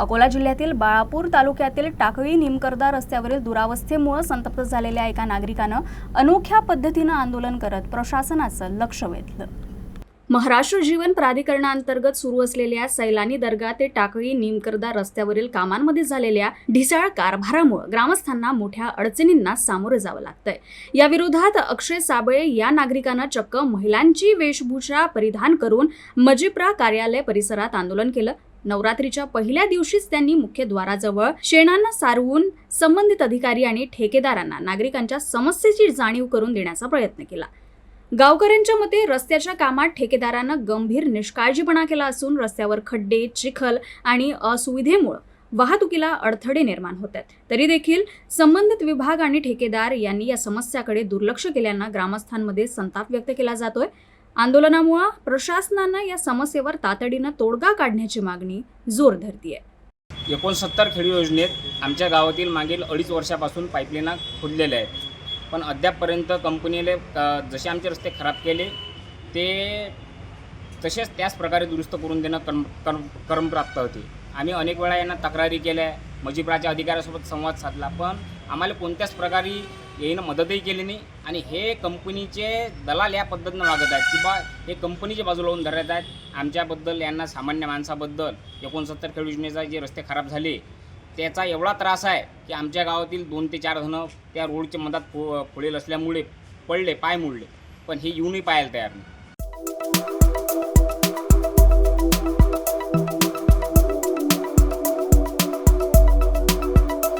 अकोला जिल्ह्यातील बाळापूर तालुक्यातील टाकळी निमकरदा रस्त्यावरील दुरावस्थेमुळे संतप्त झालेल्या एका नागरिकानं अनोख्या पद्धतीनं आंदोलन करत प्रशासनाचं लक्ष वेधलं. महाराष्ट्र जीवन प्राधिकरणाअंतर्गत सुरू असलेल्या सैलानी दर्गा ते टाकळी निमकरदा रस्त्यावरील कामांमध्ये झालेल्या ढिसाळ कारभारामुळे ग्रामस्थांना मोठ्या अडचणींना सामोरं जावं लागतंय. या विरोधात अक्षय साबळे या नागरिकानं चक्क महिलांची वेशभूषा परिधान करून मजिप्रा कार्यालय परिसरात आंदोलन केलं. नवरात्रीच्या पहिल्या दिवशीच त्यांनी मुख्य द्वाराजवळ शेणांना सारवून संबंधित अधिकारी आणि ठेकेदारांना नागरिकांच्या समस्येची जाणीव करून देण्याचा प्रयत्न केला. गावकऱ्यांच्या मते रस्त्याच्या कामात ठेकेदारानं गंभीर निष्काळजीपणा केला असून रस्त्यावर खड्डे चिखल आणि असुविधेमुळे वाहतुकीला अडथळे निर्माण होत आहेत तरी देखील संबंधित विभाग आणि ठेकेदार यांनी या समस्याकडे दुर्लक्ष केल्यानं ग्रामस्थांमध्ये संताप व्यक्त केला जातोय. आंदोलनामुळं प्रशासनानं या समस्येवर तातडीनं तोडगा काढण्याची मागणी जोर धरतीये. एकोणसत्तर खेळी योजनेत आमच्या गावातील मागील अडीच वर्षापासून पाईपलाईना खोदलेल्या आहेत. पण अद्यापपर्यंत कंपनीने जसे आमचे रस्ते खराब केले ते तसेच त्याच प्रकारे दुरुस्त करून देणं कर्म कर्म कर्मप्राप्त होते. आम्ही अनेक वेळा यांना तक्रारी केल्या मजिप्राच्या अधिकाऱ्यासोबत संवाद साधला पण आम्हाला कोणत्याच प्रकारे येईनं मदतही केली नाही. आणि हे कंपनीचे दलाल या पद्धतीनं वागत आहेत. की बा हे कंपनीच्या बाजूला लावून धरत आहेत. आमच्याबद्दल यांना सामान्य माणसाबद्दल एकोणसत्तर खेळ योजनेचा जे रस्ते खराब झाले त्याचा एवढा त्रास आहे की आमच्या गावातील दोन ते चार जणं त्या रोडच्या मधात फो फुळेल असल्यामुळे पडले पाय मोडले. पण हे येऊनही पाहायला तयार नाही.